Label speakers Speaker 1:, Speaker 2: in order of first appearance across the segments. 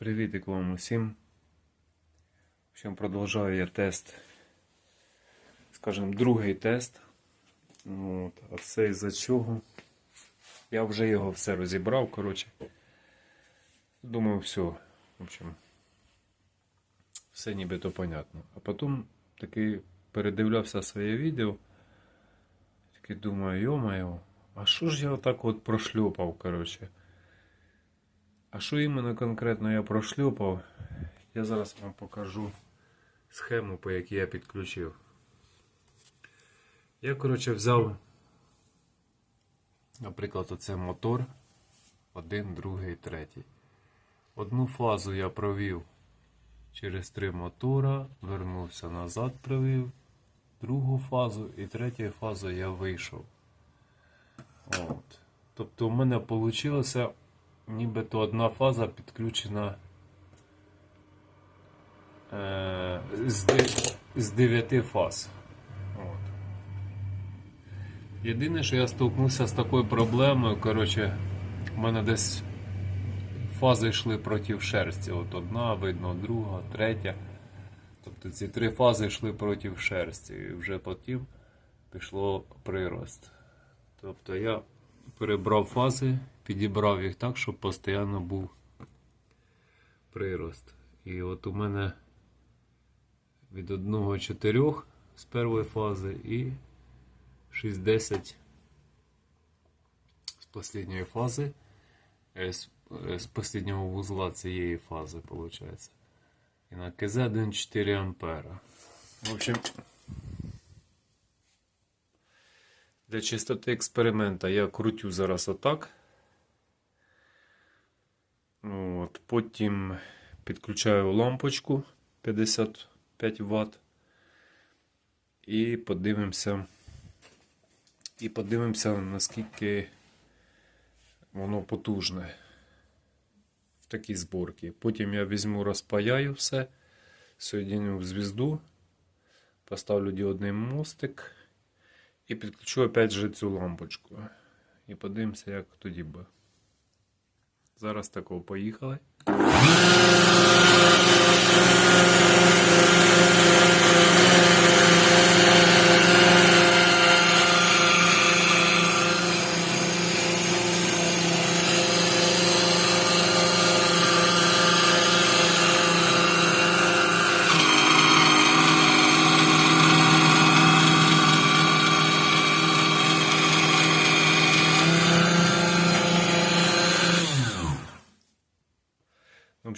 Speaker 1: Привіт вам усім. В общем, продовжую я тест, скажімо, другий тест. От. А це із-за чого? Я вже його все розібрав, коротше. Думаю, все. В общем, все нібито понятно. А потім таки передивлявся своє відео. Такий думаю, йо-моє, а що ж я отак от прошльопав, коротше. А що іменно конкретно я прошлюпав, я зараз вам покажу схему, по якій я підключив. Я, коротше, взяв, наприклад, оце мотор. Один, другий, третій. Одну фазу я провів через три мотора, вернувся назад, провів другу фазу і третю фазу я вийшов. От. Тобто у мене вийшло нібито одна фаза підключена е, з, 9 фаз. От. Єдине, що я столкнувся з такою проблемою, коротше, в мене десь фази йшли проти шерсті. От одна, видно, друга, третя. Тобто ці три фази йшли проти шерсті. І вже потім пішло прирост. Тобто я перебрав фази, підібрав їх так, щоб постійно був прирост. І от у мене від 1,4 з першої фази і 6,10 з останньої фази, е, з, е, з останнього вузла цієї фази, виходить. І на КЗ 1,4 ампера. В общем, Для чистоти експеримента я крутю зараз отак. От, потім підключаю лампочку 55 Вт. І подивимося. І подивимося, наскільки воно потужне в такій зборці. Потім я візьму, розпаяю все, соєдиню в звізду, поставлю діодний мостик. І підключу опять же цю лампочку. І подивимося, як тоді буде. Зараз такого поїхали.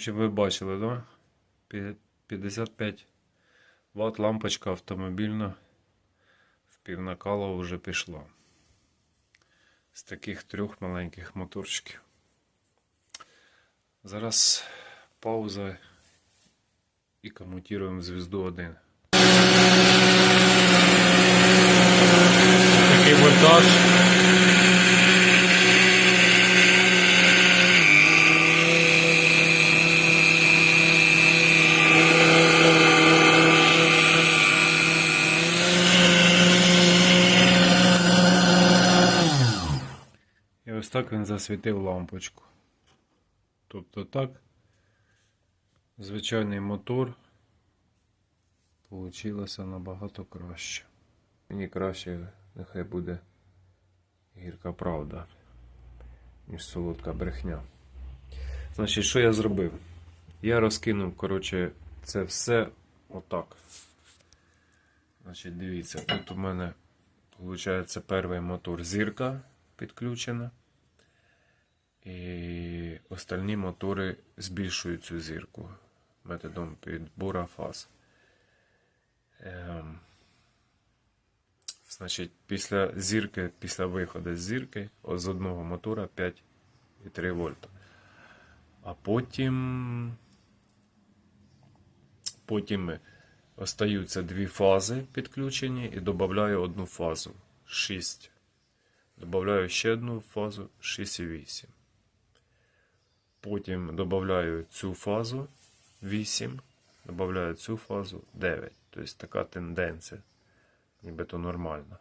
Speaker 1: Общем, ви бачили, да? 55 Вт лампочка автомобільна в півнакала вже пішла. З таких трьох маленьких моторчиків. Зараз пауза і комутуємо звізду 1. Такий вольтаж. І ось так він засвітив лампочку. Тобто так, звичайний мотор получилося набагато краще. Мені краще нехай буде гірка правда, ніж солодка брехня. Значить, що я зробив? Я розкинув, коротше, це все отак. Значить, дивіться, тут у мене виходить перший мотор зірка підключена. І остальні мотори збільшують цю зірку методом підбору фаз. Ем, значить, після зірки, після виходу з зірки з одного мотора 5,3 вольта. А потім, потім остаються дві фази підключені і додаю одну фазу 6. Добавляю ще одну фазу 6,8. Потім додаю цю фазу 8, додаю цю фазу 9. Тобто така тенденція, нібито нормальна.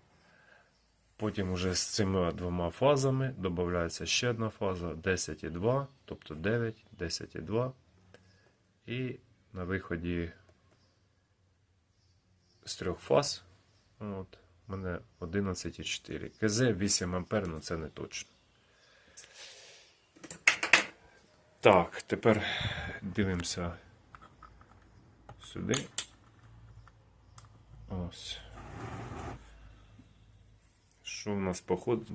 Speaker 1: Потім уже з цими двома фазами додається ще одна фаза 10,2, тобто 9, 10,2. І на виході з трьох фаз. От, у мене 11,4. КЗ 8 ампер, ну це не точно. Так, тепер дивимося сюди. Ось. Що в нас поход...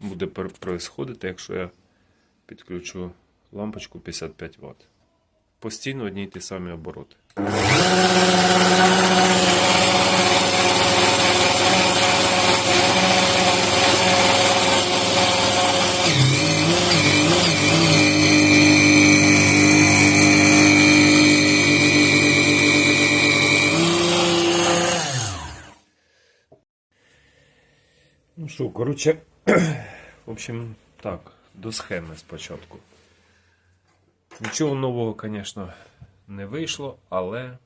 Speaker 1: буде происходити, якщо я підключу лампочку 55 Вт. Постійно одні й ті самі обороти. Ну що, коротше, в общем, так, до схеми спочатку. Нічого нового, звісно, не вийшло, але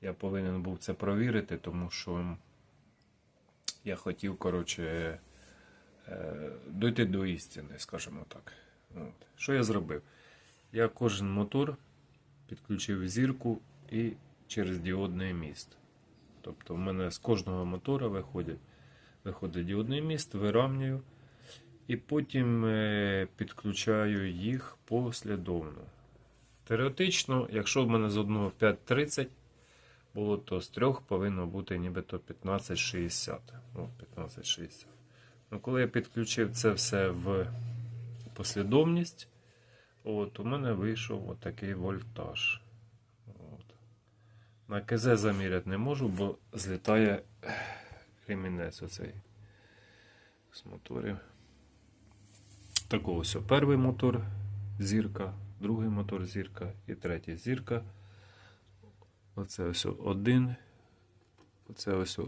Speaker 1: я повинен був це провірити, тому що я хотів, коротше, е, дойти до істини, скажімо так. От. Що я зробив? Я кожен мотор підключив зірку і через діодний міст. Тобто в мене з кожного мотора виходить, виходить діодний міст, вирамнюю і потім е, підключаю їх послідовно. Теоретично, якщо в мене з одного 5.30 було, то з трьох повинно бути нібито 15.60. О, 15.60. Ну, коли я підключив це все в послідовність, от, у мене вийшов отакий вольтаж. От. На КЗ заміряти не можу, бо злітає ремінець оцей з моторів. Такого ось перший мотор зірка, другий мотор зірка і третій зірка. Оце ось один. Оце ось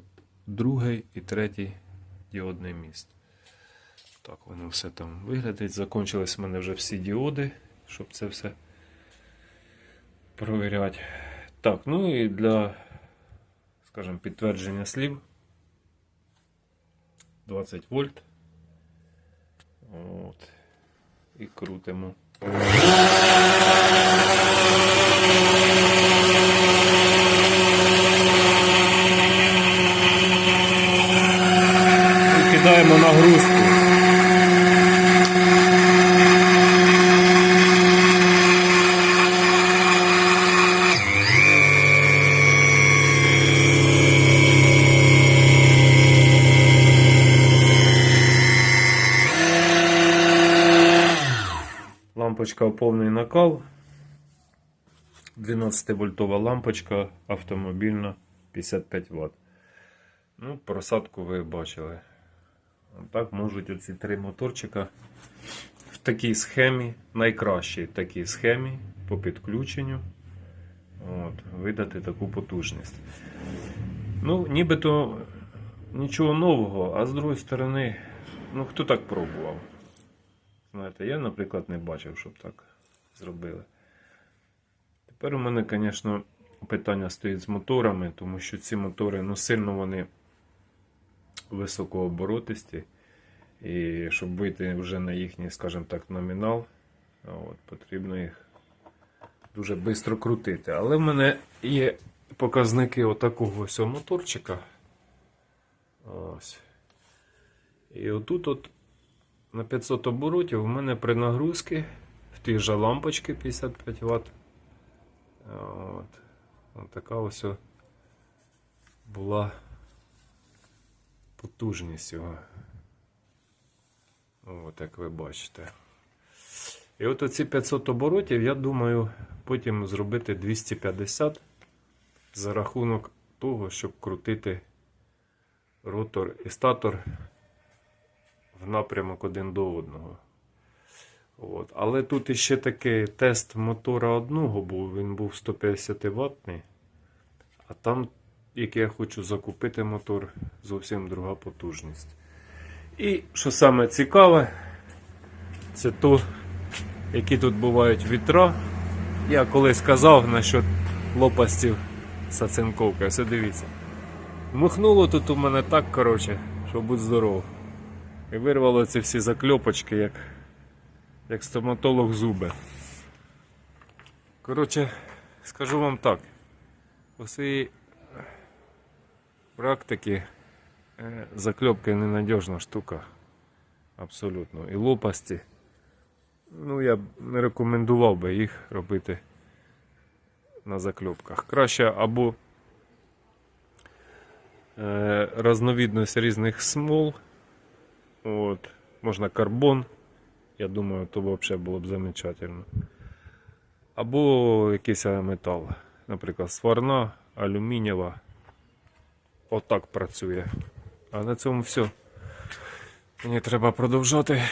Speaker 1: другий і третій діодний міст. Так, воно все там виглядить. Закончились в мене вже всі діоди, щоб це все провіряти. Так, ну і для, скажімо, підтвердження слів 20 вольт. От. І крутимо. Кидаємо нагрузку. Лампочка повний накал. 12-вольтова лампочка автомобільна 55 Вт. Ну, просадку ви бачили. Так можуть оці три моторчика в такій схемі, найкращій такій схемі по підключенню от, видати таку потужність. Ну, нібито нічого нового, а з другої сторони, ну хто так пробував? Знаєте, я, наприклад, не бачив, щоб так зробили. Тепер у мене, звісно, питання стоїть з моторами, тому що ці мотори, ну, сильно вони високооборотисті. І щоб вийти вже на їхній, скажімо так, номінал, от, потрібно їх дуже швидко крутити. Але в мене є показники отакого ось моторчика. Ось. І отут от на 500 оборотів у мене при нагрузці в тій же лампочки 55 Вт. От. От така ось була потужність його. От, як ви бачите. І от оці 500 оборотів, я думаю, потім зробити 250 за рахунок того, щоб крутити ротор і статор напрямок один до одного. От. Але тут іще такий тест мотора одного був, він був 150 ваттний. А там, який я хочу закупити мотор, зовсім друга потужність. І що саме цікаве, це то, які тут бувають вітра. Я колись казав насчет лопастів сацинковки. Ось дивіться. Махнуло тут у мене так, коротше, що будь здоров. І вирвало ці всі закльопочки, як, як стоматолог зуби. Коротше, скажу вам так. У своїй практики е, закльопки ненадіжна штука. Абсолютно. І лопасті. Ну, я б не рекомендував би їх робити на закльопках. Краще або е, разновидність різних смол. От, можна карбон. Я думаю, то взагалі було б замечательно. Або якийсь метал. Наприклад, сварна, алюмінієва. Отак працює. А на цьому все. Мені треба продовжати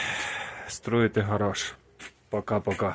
Speaker 1: строїти гараж. Пока-пока.